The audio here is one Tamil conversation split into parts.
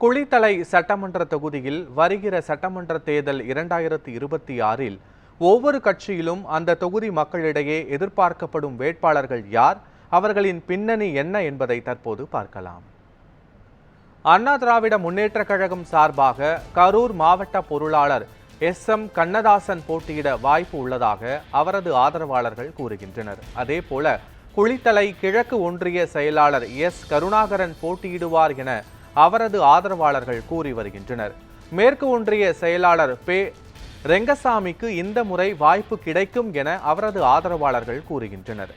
குளித்தலை சட்டமன்ற தொகுதியில் வருகிற சட்டமன்ற தேர்தல் இரண்டாயிரத்தி இருபத்தி ஆறில் ஒவ்வொரு கட்சியிலும் அந்த தொகுதி மக்களிடையே எதிர்பார்க்கப்படும் வேட்பாளர்கள் யார்? அவர்களின் பின்னணி என்ன என்பதை தற்போது பார்க்கலாம். அண்ணா திராவிட முன்னேற்றக் கழகம் சார்பாக கரூர் மாவட்ட பொருளாளர் எஸ். எம். கண்ணதாசன் போட்டியிட வாய்ப்பு உள்ளதாக அவரது ஆதரவாளர்கள் கூறுகின்றனர். அதேபோல குளித்தலை கிழக்கு ஒன்றிய செயலாளர் எஸ். கருணாகரன் போட்டியிடுவார் என அவரது ஆதரவாளர்கள் கூறி வருகின்றனர். மேற்கு ஒன்றிய செயலாளர் பே ரெங்கசாமிக்கு இந்த முறை வாய்ப்பு கிடைக்கும் என அவரது ஆதரவாளர்கள் கூறுகின்றனர்.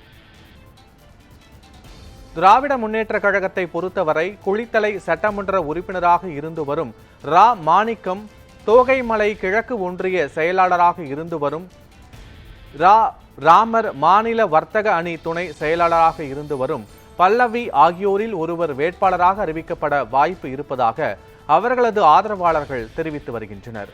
திராவிட முன்னேற்ற கழகத்தை பொறுத்தவரை குளித்தலை சட்டமன்ற உறுப்பினராக இருந்து வரும் ரா. மாணிக்கம் தோகைமலை கிழக்கு ஒன்றிய செயலாளராக இருந்து வரும் ரா. ராமர் மாநில வர்த்தக அணி துணை செயலாளராக இருந்து வரும் பல்லவி ஆகியோரில் ஒருவர் வேட்பாளராக அறிவிக்கப்பட வாய்ப்பு இருப்பதாக அவர்களது ஆதரவாளர்கள் தெரிவித்து வருகின்றனர்.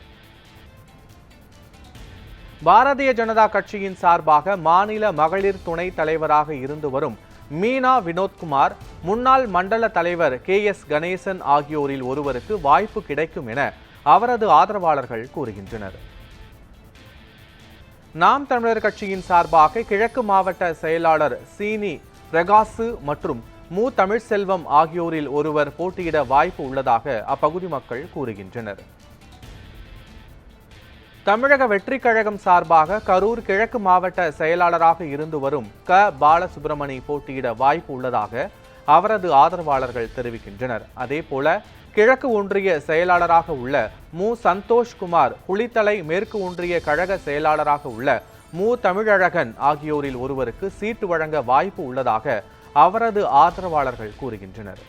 பாரதிய ஜனதா கட்சியின் சார்பாக மாநில மகளிர் துணை தலைவராக இருந்து வரும் மீனா வினோத்குமார் முன்னாள் மண்டல தலைவர் கே எஸ் கணேசன் ஆகியோரில் ஒருவருக்கு வாய்ப்பு கிடைக்கும் என அவரது ஆதரவாளர்கள் கூறுகின்றனர். நாம் தமிழர் கட்சியின் சார்பாக கிழக்கு மாவட்ட செயலாளர் சீனி பிரகாசு மற்றும் மு தமிழ்செல்வம் ஆகியோரில் ஒருவர் போட்டியிட வாய்ப்பு உள்ளதாக அப்பகுதி மக்கள் கூறுகின்றனர். தமிழக வெற்றிக் கழகம் சார்பாக கரூர் கிழக்கு மாவட்ட செயலாளராக இருந்து வரும் க. பாலசுப்ரமணி போட்டியிட வாய்ப்பு உள்ளதாக அவரது ஆதரவாளர்கள் தெரிவிக்கின்றனர். அதேபோல கிழக்கு ஒன்றிய செயலாளராக உள்ள மு. சந்தோஷ்குமார் குளித்தலை மேற்கு ஒன்றிய கழக செயலாளராக உள்ள மு. தமிழழகன் ஆகியோரில் ஒருவருக்கு சீட்டு வழங்க வாய்ப்பு உள்ளதாக அவரது ஆதரவாளர்கள் கூறுகின்றனர்.